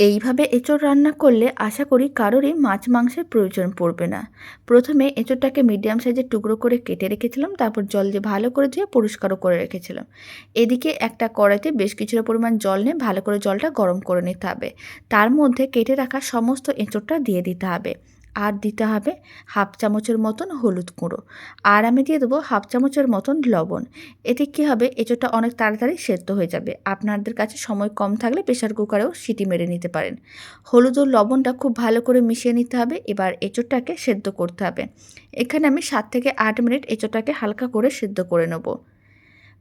এইভাবে এঁচোড় রান্না করলে আশা করি কারোরই মাছ মাংসের প্রয়োজন পড়বে না। প্রথমে এঁচোড়টাকে মিডিয়াম সাইজের টুকরো করে কেটে রেখেছিলাম, তারপর জল দিয়ে ভালো করে ধুয়ে পরিষ্কারও করে রেখেছিলাম। এদিকে একটা কড়াইতে বেশ কিছুটা পরিমাণ জল নিয়ে ভালো করে জলটা গরম করে নিতে হবে। তার মধ্যে কেটে রাখা সমস্ত এঁচোড়টা দিয়ে দিতে হবে। আর দিতে হবে হাফ চামচের মতন হলুদ গুঁড়ো। আর আমি দিয়ে দেবো হাফ চামচের মতন লবণ। এতে কী হবে? এঁচোড়টা অনেক তাড়াতাড়ি সেদ্ধ হয়ে যাবে। আপনাদের কাছে সময় কম থাকলে প্রেশার কুকারেও সিটি মেরে নিতে পারেন। হলুদ ও লবণটা খুব ভালো করে মিশিয়ে নিতে হবে। এবার এঁচোড়টাকে সেদ্ধ করতে হবে। এখানে আমি সাত থেকে আট মিনিট এঁচোড়টাকে হালকা করে সেদ্ধ করে নেব।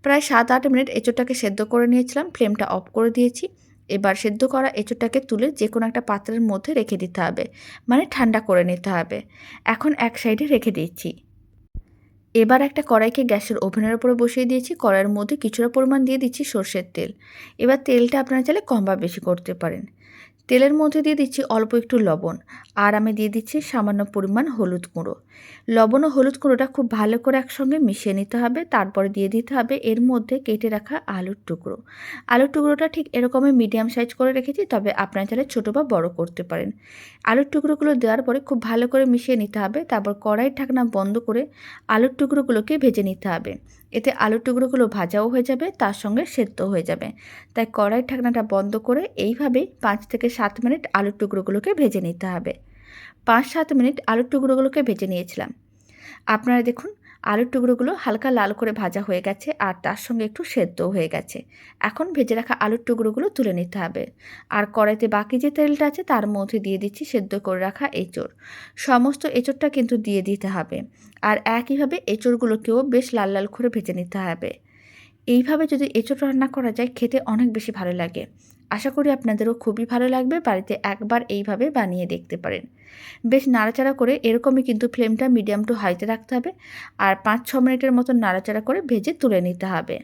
প্রায় সাত আট মিনিট এঁচোড়টাকে সেদ্ধ করে নিয়েছিলাম। ফ্লেমটা অফ করে দিয়েছি। এবার সেদ্ধ করা এঁচোড়টাকে তুলে যে কোনো একটা পাত্রের মধ্যে রেখে দিতে হবে মানে ঠান্ডা করে নিতে হবে। এখন এক সাইডে রেখে দিচ্ছি। এবার একটা কড়াইকে গ্যাসের ওভেনের উপরে বসিয়ে দিয়েছি, কড়াইয়ের মধ্যে কিছুটা পরিমাণ দিয়ে দিচ্ছি সর্ষের তেল। এবার তেলটা আপনারা চাইলে কম বা বেশি করতে পারেন। তেলের মধ্যে দিয়ে দিচ্ছি অল্প একটু লবণ। আর আমি দিয়ে দিচ্ছি সামান্য পরিমাণ হলুদ গুঁড়ো। লবণ ও হলুদ গুঁড়োটা খুব ভালো করে একসঙ্গে মিশিয়ে নিতে হবে। তারপরে দিয়ে দিতে হবে এর মধ্যে কেটে রাখা আলুর টুকরো। আলুর টুকরোটা ঠিক এরকমই মিডিয়াম সাইজ করে রেখেছি, তবে আপনারা চাইলে ছোটো বা বড় করতে পারেন। আলুর টুকরোগুলো দেওয়ার পরে খুব ভালো করে মিশিয়ে নিতে হবে। তারপর কড়াই ঢাকনা বন্ধ করে আলুর টুকরোগুলোকে ভেজে নিতে হবে। এতে আলুর টুকরোগুলো ভাজাও হয়ে যাবে, তার সঙ্গে সেদ্ধ হয়ে যাবে। তাই কড়াই ঠাকনাটা বন্ধ করে এইভাবেই পাঁচ থেকে সাত মিনিট আলুর টুকরোগুলোকে ভেজে নিতে হবে। পাঁচ সাত মিনিট আলুর টুকরোগুলোকে ভেজে নিয়েছিলাম। আপনারা দেখুন আলুর টুকরোগুলো হালকা লাল করে ভাজা হয়ে গেছে আর তার সঙ্গে একটু সেদ্ধ হয়ে গেছে। এখন ভেজে রাখা আলুর টুকরোগুলো তুলে নিতে হবে। আর কড়াইতে বাকি যে তেলটা আছে তার মধ্যে দিয়ে দিচ্ছি সেদ্ধ করে রাখা এঁচড়। সমস্ত এঁচড়টা কিন্তু দিয়ে দিতে হবে। আর একইভাবে এঁচড়গুলোকেও বেশ লাল লাল করে ভেজে নিতে হবে। এইভাবে যদি এঁচড় রান্না করা যায় খেতে অনেক বেশি ভালো লাগে। আশা করি আপনাদেরও খুবই ভালো লাগবে বাড়িতে একবার এইভাবে বানিয়ে দেখতে পারেন। বেশ নাড়াচাড়া করে এরকমই কিন্তু ফ্লেমটা মিডিয়াম টু হাইতে রাখতে হবে আর পাঁচ ছ মিনিটের মতো নাড়াচাড়া করে ভেজে তুলে নিতে হবে।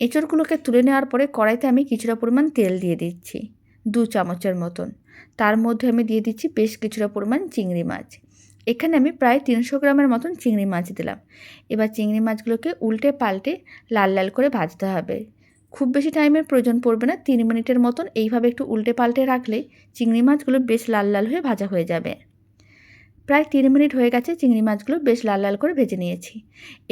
এঁচড়গুলোকে তুলে নেওয়ার পরে কড়াইতে আমি কিছুটা পরিমাণ তেল দিয়ে দিচ্ছি, দু চামচের মতন। তার মধ্যে আমি দিয়ে দিচ্ছি বেশ কিছুটা পরিমাণ চিংড়ি মাছ। এখানে আমি প্রায় তিনশো গ্রামের মতন চিংড়ি মাছ দিলাম। এবার চিংড়ি মাছগুলোকে উল্টে পাল্টে লাল লাল করে ভাজতে হবে। খুব বেশি টাইমের প্রয়োজন পড়বে না। তিন মিনিটের মতন এইভাবে একটু উল্টে পাল্টে রাখলে চিংড়ি মাছগুলো বেশ লাল লাল হয়ে ভাজা হয়ে যাবে। প্রায় তিন মিনিট হয়ে গেছে চিংড়ি মাছগুলো বেশ লাল লাল করে ভেজে নিয়েছি।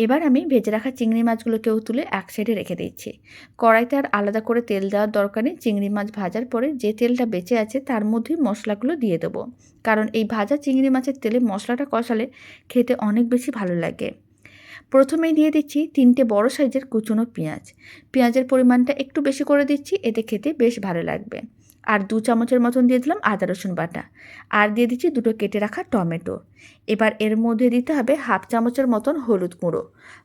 এবার আমি ভেজে রাখা চিংড়ি মাছগুলোকেও তুলে এক সাইডে রেখে দিচ্ছি কড়াইতে আর আলাদা করে তেল দেওয়ার দরকার নেই। চিংড়ি মাছ ভাজার পরে যে তেলটা বেঁচে আছে তার মধ্যেই মশলাগুলো দিয়ে দেবো। কারণ এই ভাজা চিংড়ি মাছের তেলে মশলাটা কষালে খেতে অনেক বেশি ভালো লাগে। প্রথমেই দিয়ে দিচ্ছি তিনটে বড় সাইজের কুচনো পেঁয়াজ। পেঁয়াজের পরিমাণটা একটু বেশি করে দিচ্ছি, এতে খেতে বেশ ভালো লাগবে। আর দু চামচের মতন দিয়ে দিলাম আদা, রসুন বাটা। আর দিয়ে দিচ্ছি দুটো কেটে রাখা টমেটো। এবার এর মধ্যে দিতে হবে হাফ চামচের মতন হলুদ গুঁড়ো।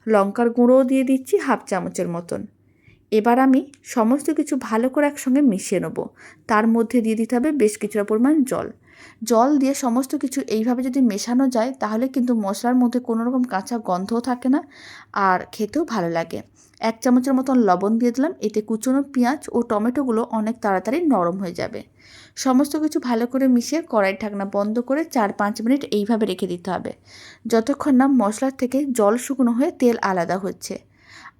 লঙ্কার গুঁড়োও দিয়ে দিচ্ছি হাফ চামচের মতন। এবার আমি সমস্ত কিছু ভালো করে একসঙ্গে মিশিয়ে নেব। তার মধ্যে দিয়ে দিতে হবে বেশ কিছুটা পরিমাণ জল। জল দিয়ে সমস্ত কিছু এইভাবে যদি মেশানো যায়, তাহলে কিন্তু মশলার মধ্যে কোনো রকম কাঁচা গন্ধও থাকে না আর খেতেও ভালো লাগে। এক চামচের মতন লবণ দিয়ে দিলাম, এতে কুচনো পেঁয়াজ ও টমেটোগুলো অনেক তাড়াতাড়ি নরম হয়ে যাবে। সমস্ত কিছু ভালো করে মিশিয়ে কড়াই ঢাকনা বন্ধ করে চার পাঁচ মিনিট এইভাবে রেখে দিতে হবে। যতক্ষণ না মশলার থেকে জল শুকনো হয়ে তেল আলাদা হচ্ছে।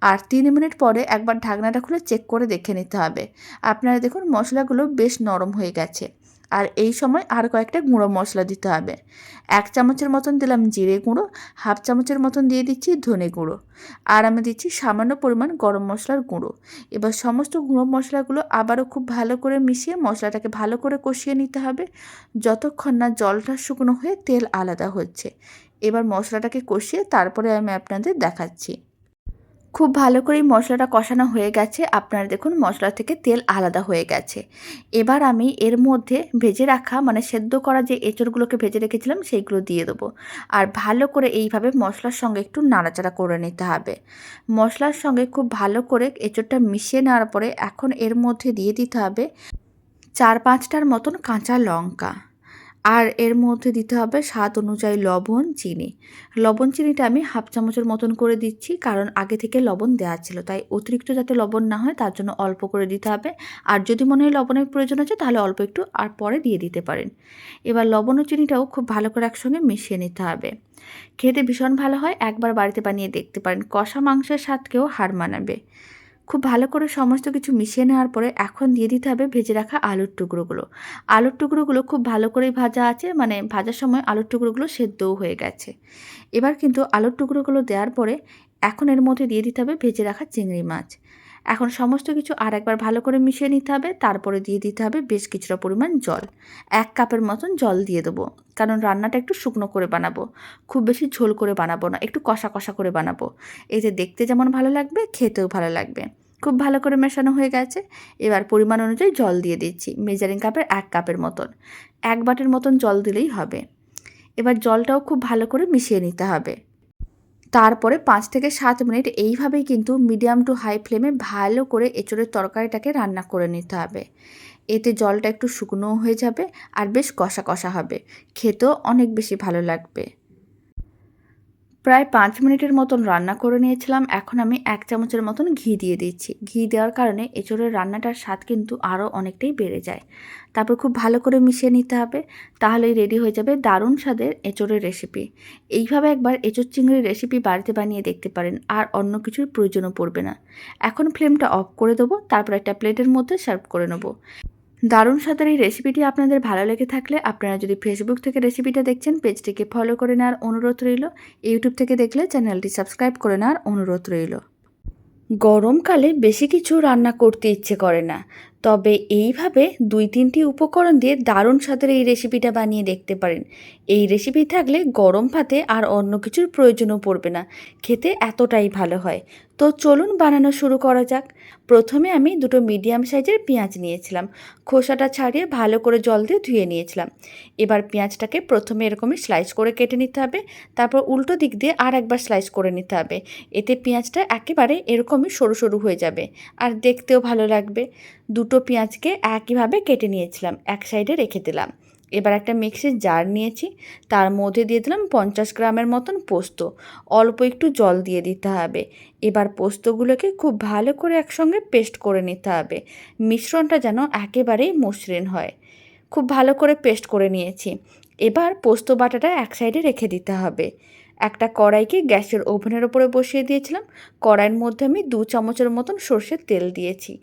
আর তিন মিনিট পরে একবার ঢাকনাটা খুলে চেক করে দেখে নিতে হবে। আপনারা দেখুন, মশলাগুলো বেশ নরম হয়ে গেছে। আর এই সময় আর কয়েকটা গুঁড়ো মশলা দিতে হবে। এক চামচের মতন দিলাম জিরে গুঁড়ো, হাফ চামচের মতন দিয়ে দিচ্ছি ধনে গুঁড়ো। আর আমি দিচ্ছি সামান্য পরিমাণ গরম মশলার গুঁড়ো। এবার সমস্ত গুঁড়ো মশলাগুলো আবারও খুব ভালো করে মিশিয়ে মশলাটাকে ভালো করে কষিয়ে নিতে হবে। যতক্ষণ না জলটা শুকনো হয়ে তেল আলাদা হচ্ছে। এবার মশলাটাকে কষিয়ে তারপরে আমি আপনাদের দেখাচ্ছি। খুব ভালো করেই মশলাটা কষানো হয়ে গেছে। আপনারা দেখুন, মশলা থেকে তেল আলাদা হয়ে গেছে। এবার আমি এর মধ্যে ভেজে রাখা মানে সেদ্ধ করা যে এঁচড়গুলোকে ভেজে রেখেছিলাম, সেইগুলো দিয়ে দেবো। আর ভালো করে এইভাবে মশলার সঙ্গে একটু নাড়াচাড়া করে নিতে হবে। মশলার সঙ্গে খুব ভালো করে এঁচড়টা মিশিয়ে নেওয়ার পরে এখন এর মধ্যে দিয়ে দিতে হবে চার পাঁচটার মতন কাঁচা লঙ্কা। আর এর মধ্যে দিতে হবে স্বাদ অনুযায়ী লবণ, চিনি। লবণ, চিনিটা আমি হাফ চামচের মতন করে দিচ্ছি, কারণ আগে থেকে লবণ দেওয়া ছিল। তাই অতিরিক্ত যাতে লবণ না হয়, তার জন্য অল্প করে দিতে হবে। আর যদি মনে হয় লবণের প্রয়োজন আছে, তাহলে অল্প একটু আর পরে দিয়ে দিতে পারেন। এবার লবণ ও চিনিটাও খুব ভালো করে একসঙ্গে মিশিয়ে নিতে হবে। খেতে ভীষণ ভালো হয়, একবার বাড়িতে বানিয়ে দেখতে পারেন। কষা মাংসের স্বাদকেও হার মানাবে। খুব ভালো করে সমস্ত কিছু মিশিয়ে নেওয়ার পরে এখন দিয়ে দিতে হবে ভেজে রাখা আলুর টুকরোগুলো। আলুর টুকরোগুলো খুব ভালো করেই ভাজা আছে মানে ভাজার সময় আলুর টুকরোগুলো সেদ্ধও হয়ে গেছে। এবার কিন্তু আলুর টুকরোগুলো দেওয়ার পরে এখন এর মধ্যে দিয়ে দিতে হবে ভেজে রাখা চিংড়ি মাছ। এখন সমস্ত কিছু আর একবার ভালো করে মিশিয়ে নিতে হবে, তারপরে দিয়ে দিতে হবে বেশ কিছুটা পরিমাণ জল। এক কাপের মতন জল দিয়ে দেবো, কারণ রান্নাটা একটু শুকনো করে বানাবো। খুব বেশি ঝোল করে বানাবো না, একটু কষা কষা করে বানাবো। এতে দেখতে যেমন ভালো লাগবে, খেতেও ভালো লাগবে। খুব ভালো করে মেশানো হয়ে গেছে। এবার পরিমাণ অনুযায়ী জল দিয়ে দিচ্ছি মেজারিং কাপের এক কাপের মতন। এক বাটের মতন জল দিলেই হবে। এবার জলটাও খুব ভালো করে মিশিয়ে নিতে হবে। তারপরে পাঁচ থেকে সাত মিনিট এইভাবেই কিন্তু মিডিয়াম টু হাই ফ্লেমে ভালো করে এঁচড়ের তরকারিটাকে রান্না করে নিতে হবে। এতে জলটা একটু শুকনোও হয়ে যাবে আর বেশ কষা কষা হবে। খেতেও অনেক বেশি ভালো লাগবে। প্রায় পাঁচ মিনিটের মতন রান্না করে নিয়েছিলাম। এখন আমি এক চামচের মতন ঘি দিয়ে দিচ্ছি। ঘি দেওয়ার কারণে এঁচড়ের রান্নাটার স্বাদ কিন্তু আরও অনেকটাই বেড়ে যায়। তারপর খুব ভালো করে মিশিয়ে নিতে হবে। তাহলেই রেডি হয়ে যাবে দারুণ স্বাদের এঁচড়ের রেসিপি এইভাবে একবার এঁচড় চিংড়ির রেসিপি বাড়িতে বানিয়ে দেখতে পারেন। আর অন্য কিছুর প্রয়োজনও পড়বে না। এখন ফ্লেমটা অফ করে দেবো। তারপর একটা প্লেটের মধ্যে সার্ভ করে নেব। দারুণ সাঁতার এই রেসিপিটি আপনাদের ভালো লেগে থাকলে আপনারা যদি ফেসবুক থেকে রেসিপিটা দেখছেন পেজটিকে ফলো করে নেওয়ার অনুরোধ রইল। ইউটিউব থেকে দেখলে চ্যানেলটি সাবস্ক্রাইব করে নেওয়ার অনুরোধ রইল। গরমকালে বেশি কিছু রান্না করতে ইচ্ছে করে না। তবে এইভাবে দুই তিনটি উপকরণ দিয়ে দারুণ স্বাদের এই রেসিপিটা বানিয়ে দেখতে পারেন। এই রেসিপি থাকলে গরম ভাতে আর অন্য কিছুর প্রয়োজনও পড়বে না। খেতে এতটাই ভালো হয়। তো চলুন বানানো শুরু করা যাক। প্রথমে আমি দুটো মিডিয়াম সাইজের পেঁয়াজ নিয়েছিলাম। খোসাটা ছাড়িয়ে ভালো করে জল দিয়ে ধুয়ে নিয়েছিলাম। এবার পেঁয়াজটাকে প্রথমে এরকমই স্লাইস করে কেটে নিতে হবে। তারপর উল্টো দিক দিয়ে আর একবার স্লাইস করে নিতে হবে। এতে পেঁয়াজটা একেবারে এরকমই সরু সরু হয়ে যাবে। আর দেখতেও ভালো লাগবে। দুটো পেঁয়াজকে একইভাবে কেটে নিয়েছিলাম, এক সাইডে রেখে দিলাম। এবার একটা মিক্সির জার নিয়েছি, তার মধ্যে দিয়ে দিলাম পঞ্চাশ গ্রামের মতন পোস্ত। অল্প একটু জল দিয়ে দিতে হবে। এবার পোস্তগুলোকে খুব ভালো করে একসঙ্গে পেস্ট করে নিতে হবে। মিশ্রণটা যেন একেবারেই মসৃণ হয়। খুব ভালো করে পেস্ট করে নিয়েছি। এবার পোস্ত বাটাটা এক সাইডে রেখে দিতে হবে। একটা কড়াইকে গ্যাসের ওভেনের ওপরে বসিয়ে দিয়েছিলাম। কড়াইয়ের মধ্যে আমি দু চামচের মতন সর্ষের তেল দিয়েছি।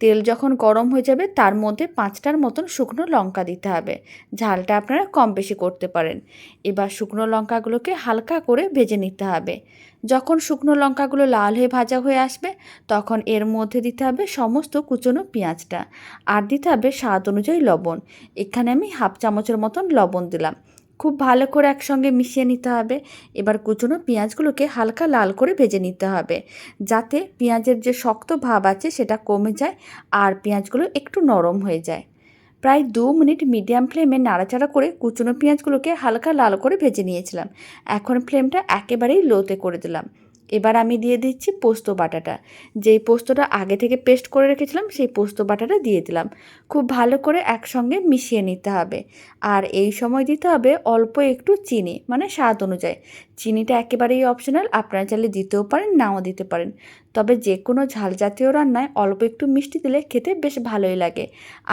তেল যখন গরম হয়ে যাবে, তার মধ্যে পাঁচটার মতন শুকনো লঙ্কা দিতে হবে। ঝালটা আপনারা কম বেশি করতে পারেন। এবার শুকনো লঙ্কাগুলোকে হালকা করে ভেজে নিতে হবে। যখন শুকনো লঙ্কাগুলো লাল হয়ে ভাজা হয়ে আসবে, তখন এর মধ্যে দিতে হবে সমস্ত কুচনো পেঁয়াজটা। আর দিতে হবে স্বাদ অনুযায়ী লবণ। এখানে আমি হাফ চামচের মতন লবণ দিলাম। খুব ভালো করে একসঙ্গে মিশিয়ে নিতে হবে। এবার কুচনো পেঁয়াজগুলোকে হালকা লাল করে ভেজে নিতে হবে। যাতে পেঁয়াজের যে শক্ত ভাব আছে সেটা কমে যায় আর পেঁয়াজগুলো একটু নরম হয়ে যায়। প্রায় দু মিনিট মিডিয়াম ফ্লেমে নাড়াচাড়া করে কুচনো পেঁয়াজগুলোকে হালকা লাল করে ভেজে নিয়েছিলাম। এখন ফ্লেমটা একেবারেই লোতে করে দিলাম। এবার আমি দিয়ে দিচ্ছি পোস্ত বাটাটা। যেই পোস্তটা আগে থেকে পেস্ট করে রেখেছিলাম, সেই পোস্ত বাটাটা দিয়ে দিলাম। খুব ভালো করে একসঙ্গে মিশিয়ে নিতে হবে। আর এই সময় দিতে হবে অল্প একটু চিনি মানে স্বাদ অনুযায়ী। চিনিটা একেবারেই অপশনাল আপনারা চাইলে দিতেও পারেন, নাও দিতে পারেন। তবে যে কোনো ঝাল জাতীয় রান্নায় অল্প একটু মিষ্টি দিলে খেতে বেশ ভালোই লাগে।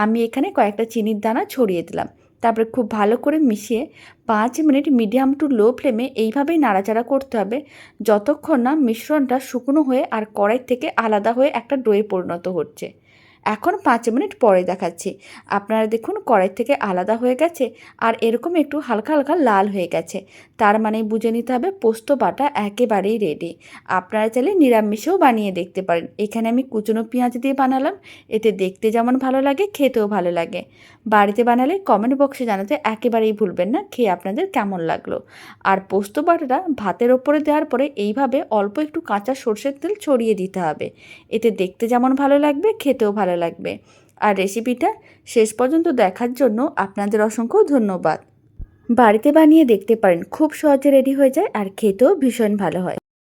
আমি এখানে কয়েকটা চিনির দানা ছড়িয়ে দিলাম। তারপরে খুব ভালো করে মিশিয়ে পাঁচ মিনিট মিডিয়াম টু লো ফ্লেমে এইভাবেই নাড়াচাড়া করতে হবে। যতক্ষণ না মিশ্রণটা শুকনো হয়ে আর কড়াই থেকে আলাদা হয়ে একটা ডোয়ে পরিণত হচ্ছে। এখন পাঁচ মিনিট পরে দেখাচ্ছি। আপনারা দেখুন, কড়াই থেকে আলাদা হয়ে গেছে আর এরকম একটু হালকা হালকা লাল হয়ে গেছে। তার মানে বুঝে নিতে হবে, পোস্ত বাটা একেবারেই রেডি আপনারা চাইলে নিরামিষেও বানিয়ে দেখতে পারেন। এখানে আমি কুচনো পেঁয়াজ দিয়ে বানালাম। এতে দেখতে যেমন ভালো লাগে, খেতেও ভালো লাগে। বাড়িতে বানালে কমেন্ট বক্সে জানাতে একেবারেই ভুলবেন না, খেয়ে আপনাদের কেমন লাগল। আর পোস্ত বাটাটা ভাতের ওপরে দেওয়ার পরে এইভাবে অল্প একটু কাঁচা সর্ষের তেল ছড়িয়ে দিতে হবে। এতে দেখতে যেমন ভালো লাগবে, খেতেও ভালো লাগবে। আর রেসিপিটা শেষ পর্যন্ত দেখার জন্য আপনাদের অসংখ্য ধন্যবাদ। বাড়িতে বানিয়ে দেখতে পারেন, খুব সহজে রেডি হয়ে যায় আর খেতেও ভীষণ ভালো হয়।